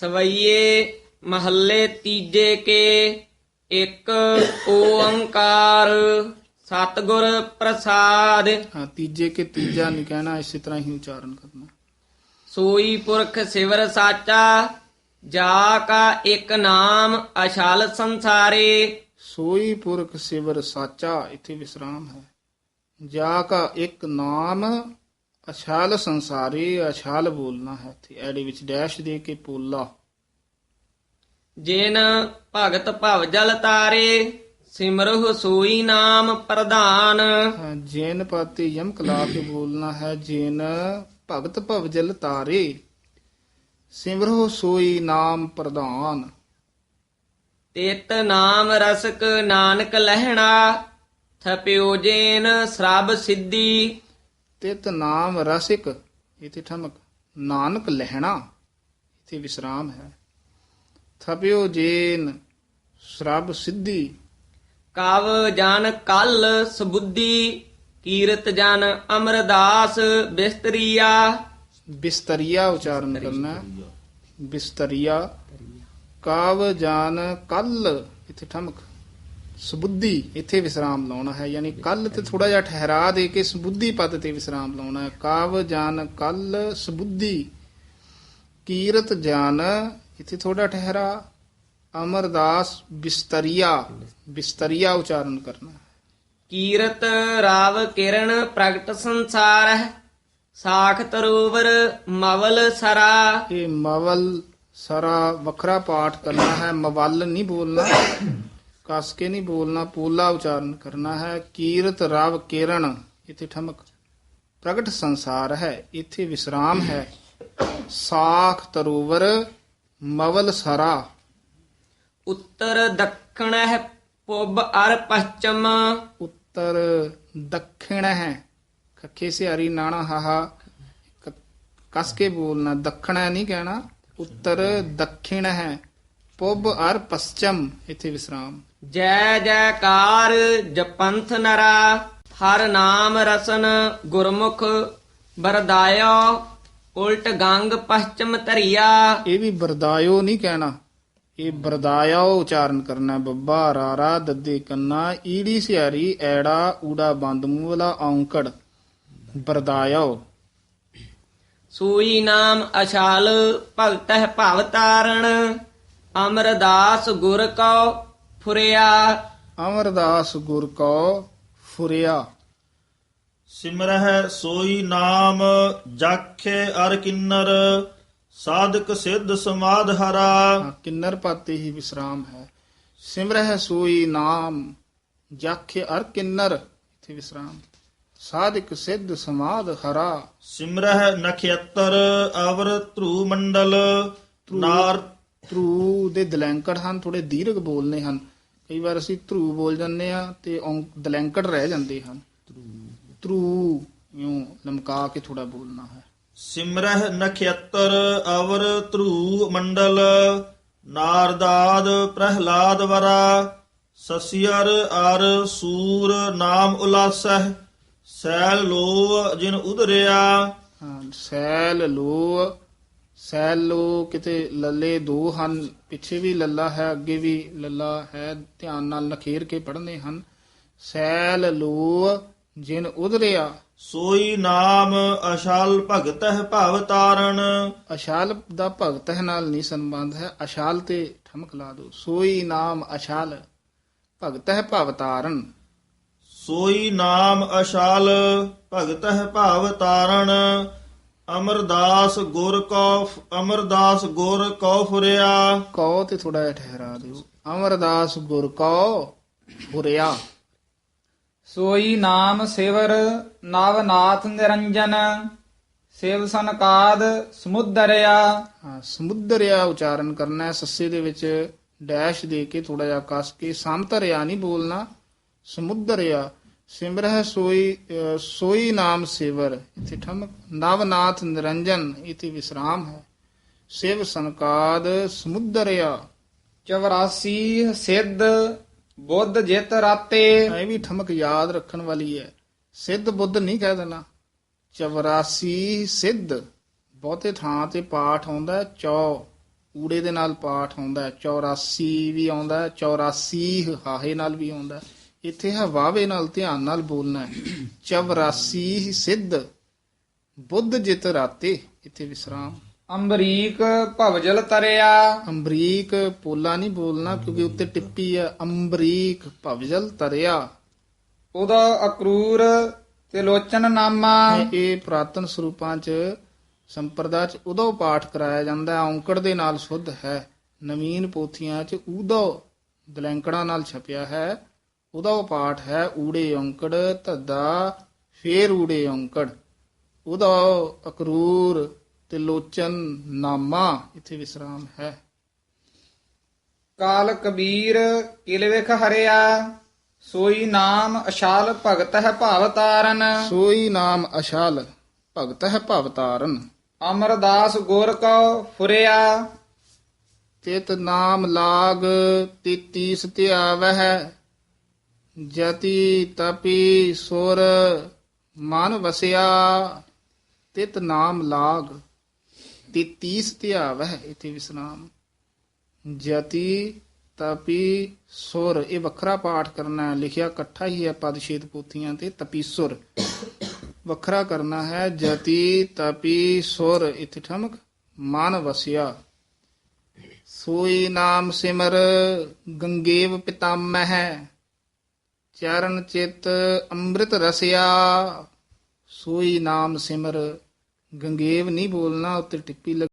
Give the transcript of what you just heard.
ਸਵਈਏ ਮਹੱਲੇ ਤੀਜੇ ਕੇ ਇੱਕ ਓੰਕਾਰ ਸਤਿਗੁਰ ਪ੍ਰਸਾਦ। ਹਾਂ ਤੀਜੇ ਕੇ ਤੀਜਾ ਨਹੀਂ ਕਹਿਣਾ ਇਸੇ ਤਰ੍ਹਾਂ ਹੀ ਉਚਾਰਨ ਕਰਨਾ। ਸੋਈ ਪੁਰਖ ਸਿਵਰ ਸਾਚਾ ਜਾ ਕਾ ਇੱਕ ਨਾਮ ਅਸ਼ਲ ਸੰਸਾਰੇ। ਸੋਈ ਪੁਰਖ ਸਿਵਰ ਸਾਚਾ ਇੱਥੇ ਵਿਸਰਾਮ ਹੈ। ਜਾ ਕਾ ਇੱਕ ਨਾਮ ਅਛਾਲ ਸੰਸਾਰੀ ਅਛਾਲ ਬੋਲਣਾ ਹੈ ਇੱਥੇ। ਐੜੇ ਵਿੱਚ ਡੈਸ਼ ਦੇ ਕੇ ਪੋਲਾ। ਜਿਨ ਭਗਤ ਭਵ ਜਲ ਤਾਰੇ ਸਿਮਰਹੁ ਸੋਈ ਨਾਮ ਪ੍ਰਧਾਨ। ਜੈਨ ਪਾਤੇ ਯਮਕ ਲਾ ਕੇ ਬੋਲਣਾ ਹੈ ਜੈਨ ਭਗਤ ਭਵਜਲ ਤਾਰੇ ਸਿਮਰੋ ਸੋਈ ਨਾਮ ਪ੍ਰਧਾਨ। ਤਿਤ ਨਾਮ ਰਸਕ ਨਾਨਕ ਲਹਿਣਾ ਥਪਿਓ ਜੇਨ ਸਰਬ ਸਿੱਧੀ। ਤਿਤ ਨਾਮ ਰਸਿਕ ਇਥੇ ਠਮਕ ਨਾਨਕ ਲਹਿਣਾ ਇਥੇ ਵਿਸਰਾਮ ਹੈ। ਥਪਿਓ ਜੇਨ ਸਰਬ ਸਿੱਧੀ। ਕਵ ਜਨ ਕਲ ਸੁਬੁੱਧੀ ਕੀਰਤ ਜਨ ਅਮਰਦਾਸ ਬਿਸਤਰੀਆ। ਬਿਸਤਰੀਆ ਉਚਾਰਨ ਕਰਨਾ। ਬਿਸਤਰੀਆ। ਕਾਵ ਜਾਨ ਕੱਲ ਇਥੇ ਠਮਕ। ਸੁਬੁੱਧੀ ਇੱਥੇ ਵਿਸਰਾਮ ਲਾਉਣਾ ਹੈ ਯਾਨੀ ਕੱਲ ਤੇ ਥੋੜਾ ਜਿਹਾ ਠਹਿਰਾ ਦੇ ਕੇ ਸੁਬੁੱਧੀ ਪਦ ਤੇ ਵਿਸਰਾਮ ਲਾਉਣਾ ਹੈ। ਕਾਵ ਜਾਨ ਕੱਲ ਸੁਬੁੱਧੀ ਕੀਰਤ ਜਾਨ ਇੱਥੇ ਥੋੜਾ ਠਹਿਰਾ। ਅਮਰਦਾਸ ਬਿਸਤਰੀਆ ਬਿਸਤਰੀਆ ਉਚਾਰਨ ਕਰਨਾ ਹੈ। ਕੀਰਤ ਰਾਵ ਕਿਰਨ ਪ੍ਰਗਟ ਸੰਸਾਰ ਸਾਖ ਤਰੋਵਰ ਮਵਲ ਸਰਾ। ਇਹ ਮਵਲ ਸਾਰਾ ਵੱਖਰਾ ਪਾਠ ਕਰਨਾ ਹੈ ਮਵਲ ਨਹੀਂ ਬੋਲਣਾ। ਕਸ ਕੇ ਨਹੀਂ ਬੋਲਣਾ ਪੋਲਾ ਉਚਾਰਨ ਕਰਨਾ ਹੈ। ਕੀਰਤ ਰਵ ਕਿਰਨ ਇੱਥੇ ਠਮਕ। ਪ੍ਰਗਟ ਸੰਸਾਰ ਹੈ ਇੱਥੇ ਵਿਸਰਾਮ ਹੈ। ਸਾਖ ਤਰੋਵਰ ਮਵਲ ਸਰਾ। ਉੱਤਰ ਦੱਖਣ ਹੈ ਪੁੱਬ ਅਰ ਪশ্ਚਮ ਉੱਤਰ ਦੱਖਣ ਹੈ। ਖੱਖੇ ਸੇ ਹਰੀ ਨਾਣਾ ਹਾਹਾ। ਕਸ ਕੇ ਬੋਲਣਾ ਦੱਖਣ ਹੈ ਨਹੀਂ ਕਹਿਣਾ। ਉੱਤਰ ਦੱਖਿਣ ਹੈ ਪੁੱਬ ਅਰ ਪশ্ਚਮ ਇੱਥੇ ਵਿਸਰਾਮ। ਜੈ ਜੈਕਾਰ ਜਪੰਥ ਨਰਾ ਹਰ ਨਾਮ ਰਸਨ ਗੁਰਮੁਖ ਬਰਦਾਇਓ ਉਲਟ ਗੰਗ ਪশ্ਚਮ ਧਰਿਆ। ਇਹ ਵੀ ਬਰਦਾਇਓ ਨਹੀਂ ਕਹਿਣਾ। ਇਹ ਬਰਦਾਇਓ ਉਚਾਰਨ ਕਰਨਾ। ਬੱਬਾ ਰਾਰਾ ਦੱਦੇ ਕੰਨਾ ਈੜੀ ਸਿਆਰੀ ਐੜਾ ਊੜਾ ਬੰਦ ਮੂੰਹ ਵਾਲਾ ਔਂਕੜ। ਬਰਦਾਇਓ ਸੂਈ ਨਾਮ ਅਸ਼ਾਲ ਭਗਤਹਿ ਭਵ ਤਾਰਣ ਅਮਰਦਾਸ ਗੁਰ ਕਉ ਫੁਰਿਆ। ਅਮਰਦਾਸ ਗੁਰ ਕੋ ਫੁਰਿਆ। ਸਿਮਰਹਿ ਸੋਈ ਨਾਮ ਜਾਖੇ ਅਰ ਕਿੰਨਰ ਸਾਧਕ ਸਿੱਧ ਸਮਾਧ ਹਰਾ। ਹਾਂ, ਕਿੰਨਰ ਪਾਤੇ ਹੀ ਵਿਸਰਾਮ ਹੈ। ਸਿਮਰਹਿ ਸੋਈ ਨਾਮ ਜਾਖੇ ਅਰ ਕਿੰਨਰ ਇਥੇ ਵਿਸਰਾਮ। ਸਾਧਿਕ ਸਿੱਧ ਸਮਾਧ ਹਰਾ। ਸਿਮਰਹਿ ਨਖੇਤਰ ਅਵਰ ਧਰੂ ਮੰਡਲ ਨਾਰ ਧਰੂ ਦੇ ਦਲੈਂਕੜ ਹਨ ਥੋੜੇ ਦੀਰਘ ਬੋਲਨੇ ਹਨ। ਕਈ ਵਾਰ ਅਸੀਂ ਧਰੂ ਬੋਲ ਜਾਂਦੇ ਆ ਤੇ ਦਲੈਂਕੜ ਰਹਿ ਜਾਂਦੇ ਹਨ। ਧਰੂ ਯੂੰ ਲਮਕਾ ਕੇ ਥੋੜਾ ਬੋਲਣਾ ਹੈ। ਸਿਮਰਹਿ ਨਖੇਤਰ ਅਵਰ ਧਰੂ ਮੰਡਲ ਨਾਰਦਾਦ ਪ੍ਰਹਿਲਾਦ ਵਰਾ ਸਸਿਅਰ ਅਰ ਸੂਰ ਨਾਮ ਉਲਾਸਹਿ ਸੈਲ ਲੋ ਜਿਨ ਉਧਰਿਆ। ਹਾਂ ਸੈਲ ਲੋ ਸੈਲ ਕਿਤੇ ਲੱਲੇ ਦੋ ਹਨ ਪਿੱਛੇ ਵੀ ਲੱਲਾ ਹੈ ਅੱਗੇ ਵੀ ਲੱਲਾ ਹੈ ਧਿਆਨ ਨਾਲ ਨਖੇਰ ਕੇ ਪੜ੍ਹਨੇ ਹਨ। ਸੈਲ ਲੋ ਜਿਨ ਉਧਰਿਆ। ਸੋਈ ਨਾਮ ਅਸ਼ਾਲ ਭਗਤਹਿ ਭਵ ਤਾਰਨ। ਅਸ਼ਾਲ ਦਾ ਭਗਤ ਹੈ ਨਾਲ ਨਹੀਂ ਸੰਬੰਧ ਹੈ ਅਸ਼ਾਲ ਤੇ ਠਮਕ ਲਾ ਦੋ। ਸੋਈ ਨਾਮ ਅਸ਼ਾਲ ਭਗਤ ਹੈ ਭਵ ਤਾਰਨ। ਸੋਈ ਨਾਮ ਅਸ਼ਾਲ ਭਗਤਹਿ ਭਵ ਤਾਰਨ। ਅਮਰਦਾਸ ਗੁਰ ਕੋ ਅਮਰਦਾਸ ਗੁਰ ਕੋ ਫੁਰਿਆ। ਕਉ ਤੇ ਥੋੜਾ ਜਿਹਾ ਠਹਿਰਾ ਦਿਓ। ਅਮਰਦਾਸ ਗੁਰ ਕਉ ਫੁਰਿਆ। ਸੋਈ ਨਾਮ ਸਿਵਰ ਨਵਨਾਥ ਨਿਰੰਜਨ ਸਿਵ ਸੰਕਾਦ ਸਮੁਦਰਿਆ। ਹਾਂ ਸਮੁੰਦਰਿਆ ਉਚਾਰਨ ਕਰਨਾ ਹੈ ਸੱਸੇ ਦੇ ਵਿੱਚ ਡੈਸ਼ ਦੇ ਕੇ ਥੋੜਾ ਜਿਹਾ ਕਸ ਕੇ ਸਮਤਰਿਆ ਨਹੀਂ ਬੋਲਣਾ ਸਮੁੰਦਰਿਆ। ਸਿਮਰਹਿ ਸੋਈ ਸੋਈ ਨਾਮ ਸਿਵਰ। ਇਥੇ ਠਮਕ ਨਵਨਾਥ ਨਿਰੰਜਨ ਇੱਥੇ ਵਿਸਰਾਮ ਹੈ। ਸਿਵ ਸੰਕਾਦ ਸਮੁੰਦਰਿਆ। 84 ਸਿੱਧ ਬੁੱਧ ਜਿਤ ਰਾਤੇ। ਇਹ ਵੀ ਠਮਕ ਯਾਦ ਰੱਖਣ ਵਾਲੀ ਹੈ। ਸਿੱਧ ਬੁੱਧ ਨਹੀਂ ਕਹਿ ਦੇਣਾ। 84 ਸਿੱਧ। ਬਹੁਤੇ ਥਾਂ ਤੇ ਪਾਠ ਆਉਂਦਾ ਚੌ। ਊੜੇ ਦੇ ਨਾਲ ਪਾਠ ਆਉਂਦਾ ਹੈ। 84 ਵੀ ਆਉਂਦਾ ਹੈ। 84 ਹਾਹੇ ਨਾਲ ਵੀ ਆਉਂਦਾ ਇੱਥੇ ਹੈ ਵਾਵੇ ਨਾਲ ਧਿਆਨ ਨਾਲ ਬੋਲਣਾ ਹੈ। 84 ਸਿੱਧ ਬੁੱਧ ਜਿਤ ਰਾਤੇ। ਇੱਥੇ ਵਿਸਰਾਮ। ਅੰਬਰੀਕ ਭਵਜਲ ਤਰਿਆ। ਅੰਬਰੀਕ ਪੋਲਾ ਨਹੀਂ ਬੋਲਣਾ ਕਿਉਂਕਿ ਉੱਤੇ ਟਿੱਪੀ ਹੈ ਅੰਬਰੀਕ ਭਵਜਲ ਤਰਿਆ। ਉਹਦਾ ਅਕਰੂਰ ਤੇ ਲੋਚਨ ਨਾਮਾ। ਇਹ- ਇਹ ਪ੍ਰਾਤਨ ਸਰੂਪਾਂ ਚ ਸੰਪਰਦਾ ਚ ਉਦੋਂ ਪਾਠ ਕਰਾਇਆ ਜਾਂਦਾ ਹੈ ਔਂਕੜ ਦੇ ਨਾਲ ਸੁੱਧ ਹੈ। ਨਵੀਨ ਪੋਥੀਆਂ ਚ ਉਦੋਂ ਦਲੈਂਕੜਾਂ ਨਾਲ ਛਪਿਆ ਹੈ। ਉਦੋਂ ਪਾਠ ਹੈ ਊੜੇ ਔਂਕੜ ਧੱਦਾ ਫੇਰ ਊੜੇ ਔਂਕੜ। ਉਦੋਂ ਅਕਰੂਰ ਤੇ ਲੋਚਨ ਨਾਮਾ ਇੱਥੇ ਵਿਸਰਾਮ ਹੈ। ਕਾਲ ਕਬੀਰ ਕਿਲਵੇਖ ਹਰਿਆ ਸੋਈ ਨਾਮ ਅਸ਼ਾਲ ਭਗਤ ਹੈ ਭਾਵ ਤਾਰਨ। ਸੋਈ ਨਾਮ ਅਸ਼ਾਲ ਭਗਤ ਹੈ ਭਵ ਤਾਰਨ। ਅਮਰਦਾਸ ਗੁਰ ਕਉ ਫੁਰਿਆ। ਤਿਤ ਨਾਮ ਲਾਗ ਤੀਤੀਸ ਧਿਆਵਹਿ ਜਤੀ ਤਪੀ ਸੁਰ ਮਨ ਵਸਿਆ, ਤਿਤ ਨਾਮ ਲਾਗ ਤੇ ਤੀਤੀਸ ਧਿਆਵਹਿ, ਇਥੇ ਵਿਸਰਾਮ ਜਤੀ ਤਪੀ ਸੁਰ, ਇਹ ਵੱਖਰਾ ਪਾਠ ਕਰਨਾ ਹੈ, ਲਿਖਿਆ ਇਕੱਠਾ ਹੀ ਹੈ ਪਦਛੇਦ ਪੋਥੀਆਂ ਤੇ, ਤਪੀ ਸੁਰ। ਵੱਖਰਾ ਕਰਨਾ ਹੈ, ਜਤੀ ਤਪੀ ਸੁਰ, ਇਥੇ ਠਮਕ, ਮਨ ਵਸਿਆ। ਸੋਈ ਨਾਮ ਸਿਮਰ, ਗੰਗੇਵ ਪਿਤਾਮਹ ਚਰਨ ਚਿਤ ਅੰਮ੍ਰਿਤ ਰਸਿਆ ਸੋਈ ਨਾਮ ਸਿਮਰ ਗੰਗੇਵ ਨਹੀਂ ਬੋਲਣਾ ਉੱਤੇ ਟਿੱਪੀ ਲੱਗ